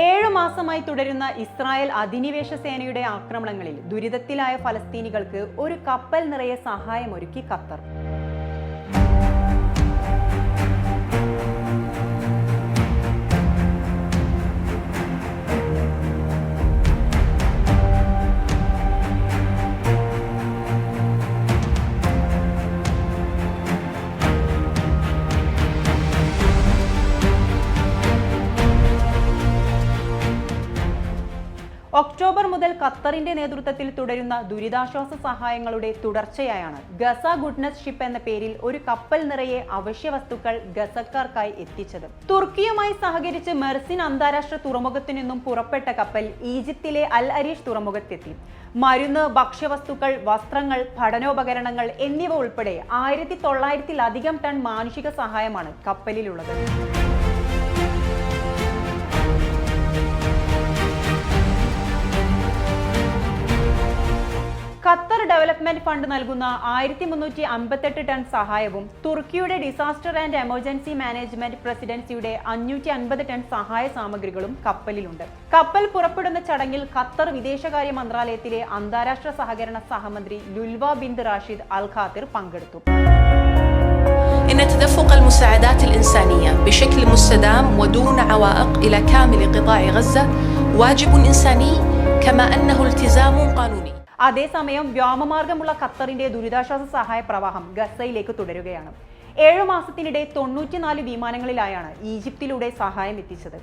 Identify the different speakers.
Speaker 1: ഏഴു മാസമായി തുടരുന്ന ഇസ്രായേൽ അധിനിവേശ സേനയുടെ ആക്രമണങ്ങളിൽ ദുരിതത്തിലായ ഫലസ്തീനികൾക്ക് ഒരു കപ്പൽ നിറയെ സഹായമൊരുക്കി ഖത്തർ. ഒക്ടോബർ മുതൽ ഖത്തറിന്റെ നേതൃത്വത്തിൽ തുടരുന്ന ദുരിതാശ്വാസ സഹായങ്ങളുടെ തുടർച്ചയായാണ്. ഗസ ഗുഡ്നസ് ഷിപ്പ് എന്ന പേരിൽ ഒരു കപ്പൽ നിറയെ അവശ്യ വസ്തുക്കൾ ഗസക്കാർക്കായി എത്തിച്ചത്. തുർക്കിയുമായി സഹകരിച്ച് മെർസിൻ അന്താരാഷ്ട്ര തുറമുഖത്തു നിന്നും പുറപ്പെട്ട കപ്പൽ ഈജിപ്തിലെ അൽ അരീഷ് തുറമുഖത്തെത്തി. മരുന്ന് ഭക്ഷ്യവസ്തുക്കൾ വസ്ത്രങ്ങൾ പഠനോപകരണങ്ങൾ എന്നിവ ഉൾപ്പെടെ ആയിരത്തി തൊള്ളായിരത്തിലധികം ടൺ മാനുഷിക സഹായമാണ് കപ്പലിലുള്ളത്. ഖത്തർ ഡെവലപ്മെന്റ് ഫണ്ട് നൽകുന്ന ആയിരത്തി മുന്നൂറ്റി അമ്പത്തെട്ട് ടൺ സഹായവും തുർക്കിയുടെ ഡിസാസ്റ്റർ ആൻഡ് എമർജൻസി മാനേജ്മെന്റ് പ്രസിഡൻസിയുടെ അഞ്ഞൂറ്റി അൻപത് ടൺ സഹായ സാമഗ്രികളും കപ്പലിലുണ്ട് കപ്പൽ പുറപ്പെടുന്ന ചടങ്ങിൽ ഖത്തർ വിദേശകാര്യ മന്ത്രാലയത്തിലെ അന്താരാഷ്ട്ര സഹകരണ സഹമന്ത്രി ലുൽവ ബിന്ദ് റാഷിദ് അൽ ഖാത്തിർ പങ്കെടുത്തു
Speaker 2: إن تدفق المساعدات الإنسانية بشكل مستدام ودون عوائق إلى كامل قطاع غزة واجب إنساني كما أنه التزام قانوني
Speaker 1: അതേസമയം വ്യോമമാർഗമുള്ള ഖത്തറിന്റെ ദുരിതാശ്വാസ സഹായ പ്രവാഹം ഗസയിലേക്ക് തുടരുകയാണ്. ഏഴു മാസത്തിനിടെ തൊണ്ണൂറ്റിനാല് വിമാനങ്ങളിലായാണ് ഈജിപ്തിലൂടെ സഹായം എത്തിച്ചത്